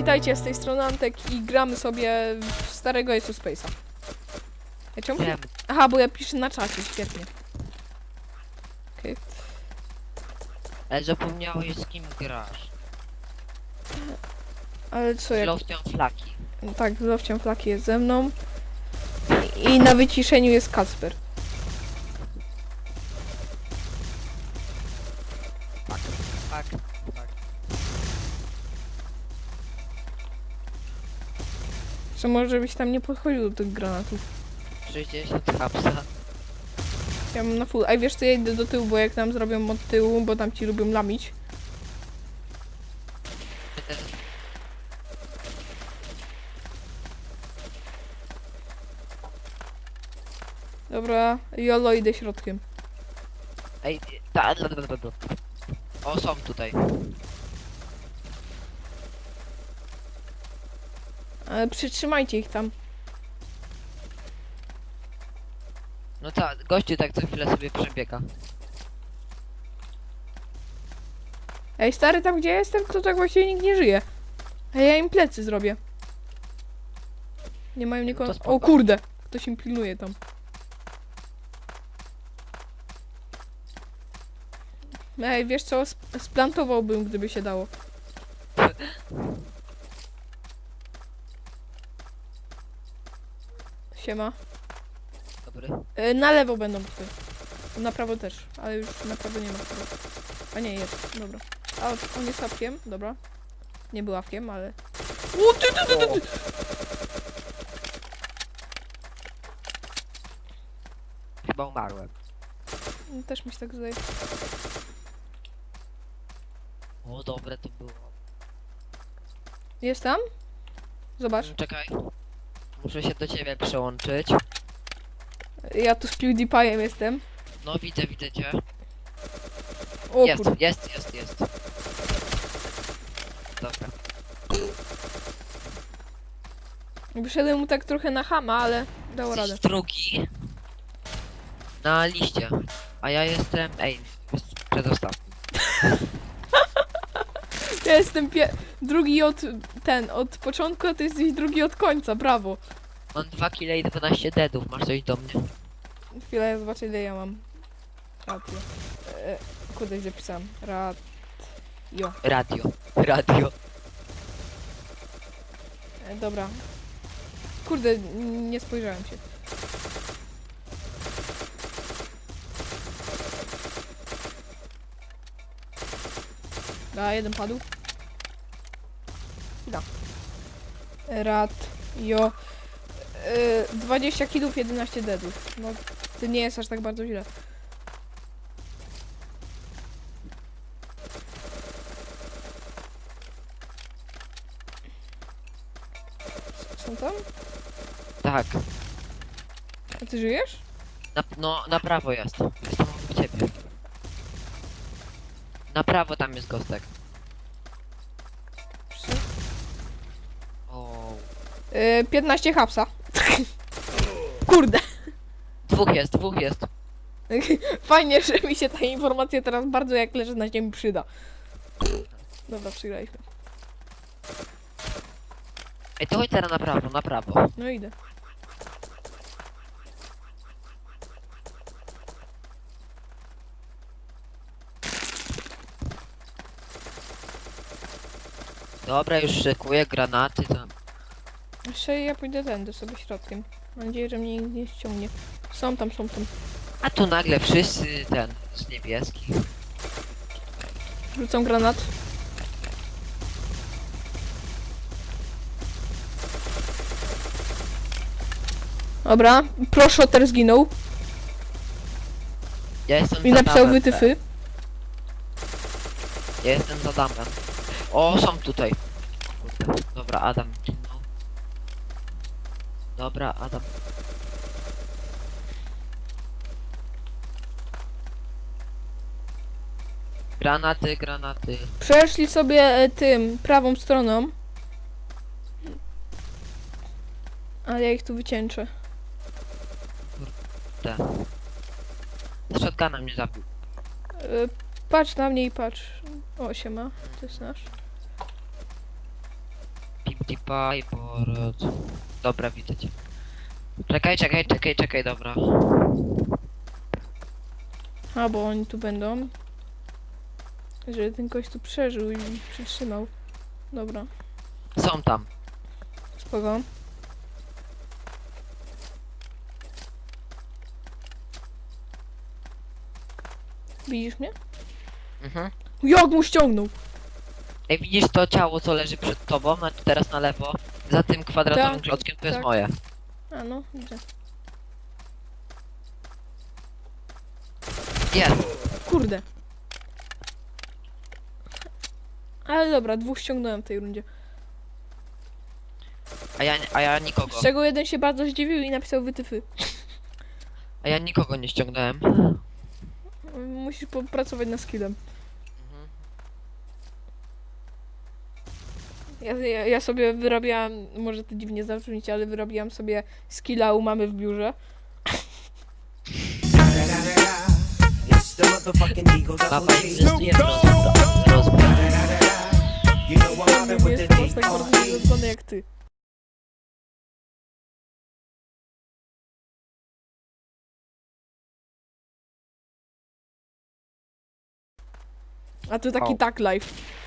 witajcie, z tej strony Antek i gramy sobie w starego of Space'a. Ja czemu? Wiem. Aha, bo ja piszę na czacie, świetnie. Okej. Ale zapomniałeś z kim grasz. Ale co Z jak... Lostią Flaki. Tak, z Flaki jest ze mną. I na wyciszeniu jest Kacper. Co może byś tam nie podchodził do tych granatów. 60 hapsa. Ja mam na full. A wiesz co, ja idę do tyłu, bo jak nam zrobią od tyłu, bo tam ci lubią lamić. Dobra, Jolo idę środkiem. Ej, ta, da, da, da, da. O, są tutaj. Ale przytrzymajcie ich tam. No ta, gościu tak co chwilę sobie przebiega. Ej, stary, tam gdzie ja jestem, to tak właściwie nikt nie żyje. A ja im plecy zrobię. Nie mają nikogo. to spoko. O kurde, ktoś im pilnuje tam. Ej, wiesz co, sp- splantowałbym, gdyby się dało. Siema. Dobry. E, na lewo będą tutaj. Na prawo też, ale już na prawo nie ma. A nie, jest, dobra. A on jest łapkiem, dobra. Nie był łapkiem, ale... O, ty, ty, ty, ty, ty. Chyba umarłem. Też mi się tak zdaje. O, dobre to było. Jest tam? Zobacz. Mm, Czekaj. Muszę się do ciebie przełączyć. Ja tu z PewDiePie'em jestem. No widzę, widzę cię. O Jest, jest, jest, jest. Dobra. Wyszedłem mu tak trochę na hama, ale dało radę. Jesteś drugi na liście, a ja jestem, ej, jest przedostatni. Ja jestem pie... drugi od... ten, od początku, a ty jesteś drugi od końca, brawo. Mam 2 kile i 12 deadów, masz coś do mnie? Chwilę, ja zobaczę ile ja mam. Radio. E, kurde, źle pisałem. Rad... Jo. Radio, radio. E, dobra. Kurde, nie spojrzałem się. A, jeden padł. Rad, jo. E, 20 kilów, 11 deadów. No, to nie jest aż tak bardzo źle. Są tam? Tak, A ty żyjesz? na, no na prawo jest. Jestem u ciebie. Na prawo tam jest gostek. E, 15 hapsa. Kurde. dwóch jest, dwóch jest. Fajnie, że mi się ta informacja teraz bardzo jak leży na ziemi przyda. Dobra, przegraliśmy. Ej, to chodź teraz na prawo, na prawo. No idę. Dobra, już szykuję granaty tam. Jeszcze ja pójdę tędy sobie środkiem. Mam nadzieję, że mnie nikt nie ściągnie. Są tam, są tam. A tu nagle wszyscy ten z niebieskich. Rzucam granat. Dobra, proszoter zginął Ja jestem i za napisał damem, wytyfy. Ja jestem za damem. O, są tutaj. Kurde. Dobra, Adam. Dobra, Adam. Granaty, granaty. Przeszli sobie e, tym, prawą stroną. Ale ja ich tu wycięczę. Te. Z shotguna mnie zabił. E, Patrz na mnie i patrz. O, siema. To jest nasz. I Borod. Dobra, widzę cię. Czekaj, czekaj, czekaj, czekaj, dobra. A, bo oni tu będą. Żeby ten gość tu przeżył i przytrzymał. Dobra, Są tam. spoko. Widzisz mnie? Mhm. Jak mu ściągnął? Ej, widzisz to ciało, co leży przed tobą? Znaczy teraz na lewo. Za tym kwadratowym Tak, klockiem to jest tak. moje. A no, widzę. Jest. Kurde. Ale dobra, dwóch ściągnąłem w tej rundzie. A ja, a ja nikogo. Z czego jeden się bardzo zdziwił i napisał wytyfy. A ja nikogo nie ściągnąłem. Musisz popracować nad skillem. Ja, ja, ja sobie wyrabiałam, może to dziwnie zabrzmieć, ale wyrabiałam sobie skilla u mamy w biurze. Papa w Nie jest tak bardzo jak ty. A tu taki tak live.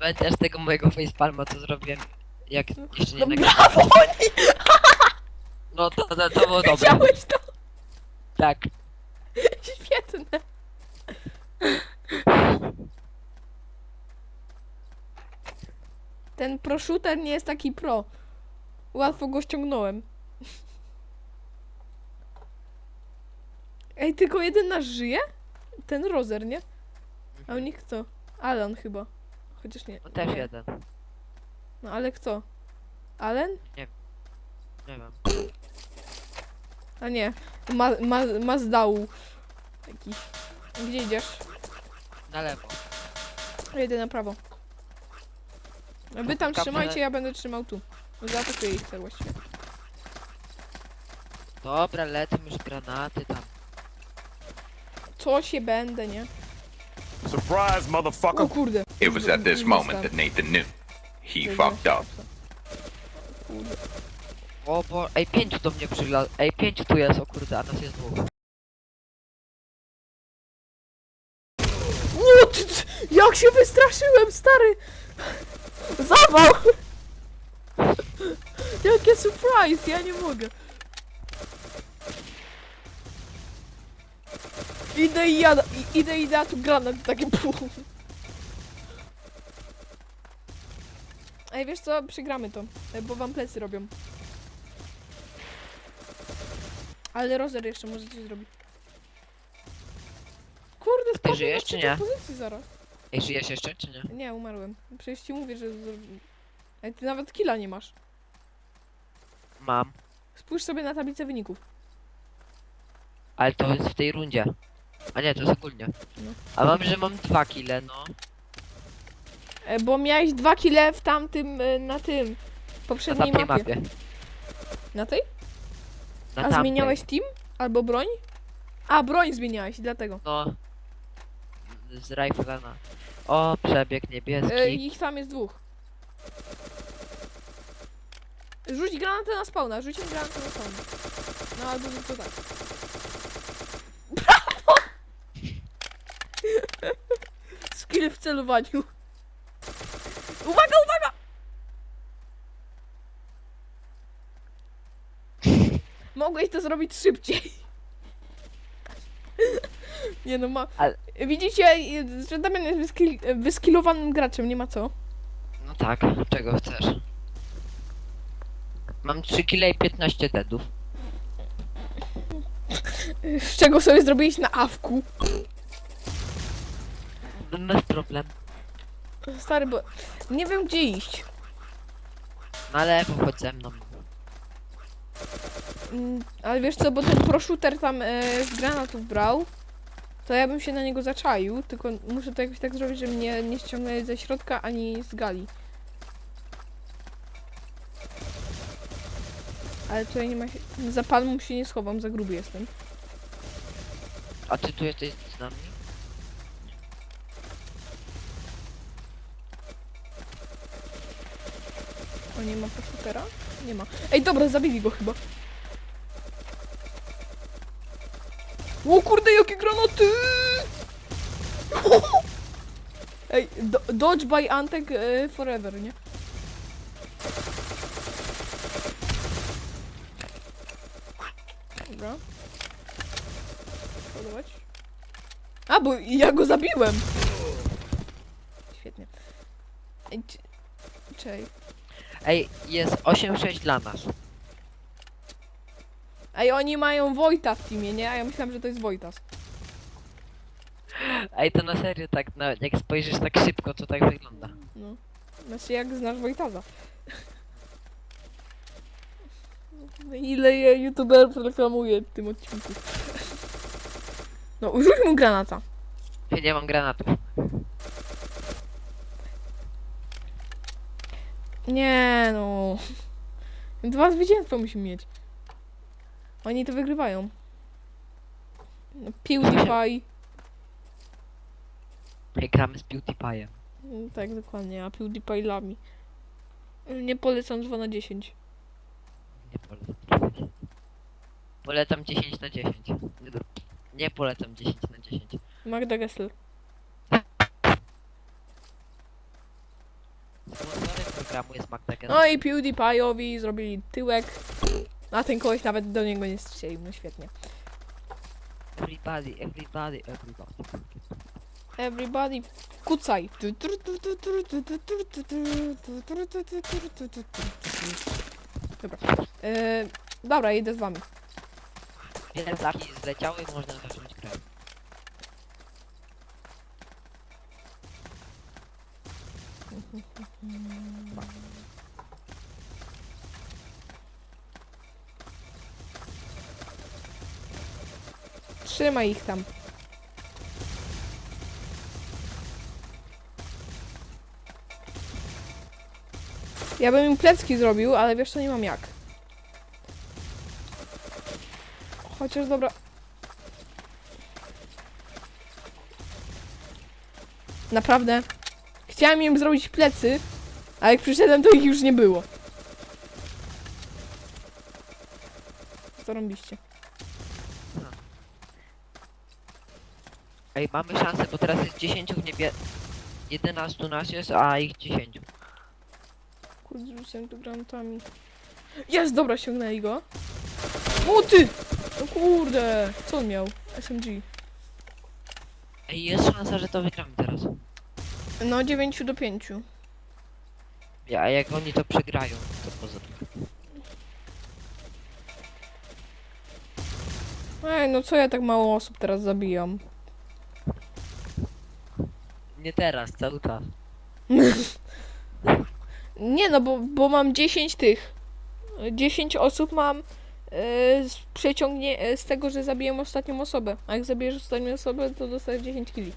Pamiętasz tego mojego facepalma, co zrobiłem? Jak jeszcze nie No nagrałem? brawo! No to, to, to było dobre. Widziałeś to? Tak. Świetne. Ten pro shooter nie jest taki pro. Łatwo go ściągnąłem. Ej, tylko jeden nasz żyje? Ten Rozer, nie? A u nich kto? Alan chyba. Chociaż nie. No też nie. jeden. No ale kto? Allen? Nie wiem. A nie. Ma, ma. Jakiś. Gdzie idziesz? Na lewo. Jedę na prawo. Wy tam trzymajcie, ja będę trzymał tu. Zaatakuję ich cel właściwie. Dobra, lecą już granaty tam. Co się będę, nie? Surprise, motherfucker. O kurde. It was at this moment that Nathan knew. He fucked up. Kurde. O bo... Ej, pięciu do mnie przygla... Ej, pięciu tu jest, o kurde, a nas jest dwóch. O, ty, ty, jak się wystraszyłem, stary! Zawał! Jakie surprise, ja nie mogę. Idę i ja, i- idę i ja tu granat takie pół. Ej, wiesz co, przegramy to, e, bo wam plecy robią. Ale Rozer jeszcze może coś zrobić. Kurde, spadłem żyjesz, na czy nie? pozycję zaraz. Ej, żyjesz jeszcze, czy nie? Nie, umarłem. Przecież ci mówię, że... zro- Ej, ty nawet killa nie masz. Mam. Spójrz sobie na tablicę wyników. Ale to jest w tej rundzie. A nie, to jest ogólnie. No. A mam, że mam dwa kile, no. E, bo miałeś dwa kile w tamtym, e, na tym, Na poprzedniej tamtej mapie. mapie. Na tej? Na A tamtej. zmieniałeś team? Albo broń? A, broń zmieniałeś, dlatego. No. Z riflena. O, przebieg niebieski. E, ich tam jest dwóch. Rzuć granatę na spawna, rzuć im granatę na spawna. No albo zrób to tak. Brawo! Skill w celowaniu. Uwaga, uwaga! Mogłeś to zrobić szybciej. Nie no, ma... Ale- Widzicie, że Damian jest wyskill... wyskillowanym graczem, nie ma co. No tak, czego chcesz? Mam 3 kile i 15 deadów. Z czego sobie zrobiłeś na awku. No, Bez problem. Stary, bo nie wiem gdzie iść. Na lewo chodź ze mną. Mm, Ale wiesz co, bo ten proszuter tam e, z granatów brał, to ja bym się na niego zaczaił, tylko muszę to jakoś tak zrobić, żeby mnie nie ściągnęli ze środka ani z gali. Ale tutaj nie ma się... Za palmą się nie schowam, za gruby jestem. A ty tu jesteś z nami? Nie ma profitera? Nie ma. Ej, dobra, zabili go chyba. O kurde, jakie granaty! Ej, do, dodge by Antek e, forever, nie? Dobra. Podobać? A, bo ja go zabiłem! Świetnie. Ej, Czej. Ej, jest 8-6 dla nas. Ej, oni mają Wojta w teamie, nie? A ja myślałam, że to jest Wojtas. Ej, to na serio tak, na, jak spojrzysz tak szybko, to tak wygląda. No. Znaczy, jak znasz Wojtaza. Ile je youtuberów reklamuje w tym odcinku. No, rzuć mu granata. Ja nie mam granatów. Nie no. Dwa zwycięstwa musimy mieć. Oni to wygrywają. No, PewDiePie. Ej, gramy z PewDiePie'em. Mm, Tak, dokładnie, a PewDiePie lami. Nie polecam 2 na 10. Nie polecam. Polecam 10 na 10. Nie, do- Nie polecam 10 na 10. Magda Gessler. Programu jest Gessler. No i PewDiePie'owi zrobili tyłek. A ten koleś nawet do niego nie strzelił, no świetnie. Everybody, everybody, everybody. Everybody, kucaj. Dobra. E, dobra, idę z wami. Wiele flaki zleciały można zacząć Trzymaj ich tam. Ja bym im plecki zrobił, ale wiesz co, nie mam jak. Chociaż dobra. Naprawdę. Chciałem im zrobić plecy, a jak przyszedłem, to ich już nie było. Zarąbiście. Ej, mamy szansę, bo teraz jest 10 w niebie... 11 nas jest, a ich 10. Kurde, rzuciłem tu granatami. Jest, dobra, ściągnęli go. O ty! No kurde, co on miał? SMG. Ej, jest szansa, że to wygramy teraz. No, 9 do 5. A jak oni to przegrają, to poza Ej, no co ja tak mało osób teraz zabijam? Nie teraz, cały czas. Nie no, bo, bo mam 10 tych. 10 osób mam e, z przeciągnie e, z tego, że zabiłem ostatnią osobę. A jak zabijesz ostatnią osobę, to dostajesz 10 kili.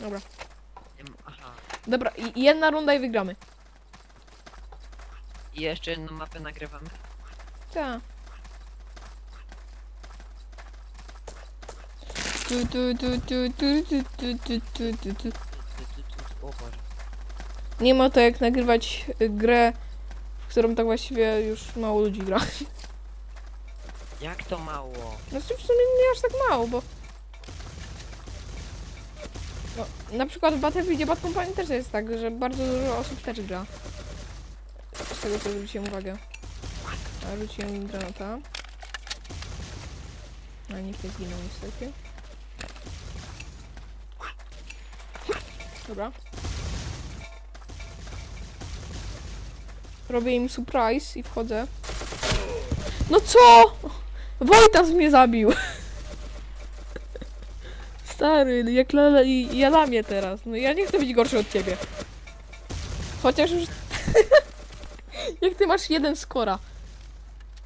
Dobra. Nie m- Aha. Dobra, i i jedna runda i wygramy. I jeszcze jedną mapę nagrywamy. Tak. Tu, tu, tu, tu, tu, tu, tu, tu, tu, tu, tu. Tu, tu, tu, tu, O Boże. Nie ma to jak nagrywać y, grę, w którą tak właściwie już mało ludzi gra. Jak to mało? Znaczy w sumie nie aż tak mało, bo... na przykład w Battlefieldzie Bad Company też jest tak, że bardzo dużo osób też gra. Z tego co zwróciłem uwagę. Rzuciłem granata. A nikt nie zginął niestety. Dobra. Robię im surprise i wchodzę. No co? Wojtas mnie zabił! Stary, jak lala, i ja lamię teraz. No ja nie chcę być gorszy od ciebie. Chociaż już... jak ty masz jeden skora.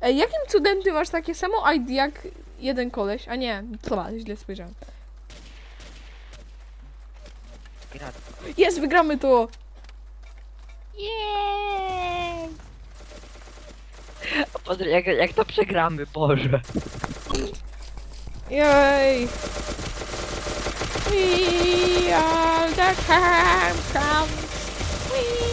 Ej, jakim cudem ty masz takie samo ID jak jeden koleś? A nie, dobra, źle spojrzałem. Jest, wygramy to! Potem Jak, jak to przegramy, Boże. Jej! We are the Camp Clowns. We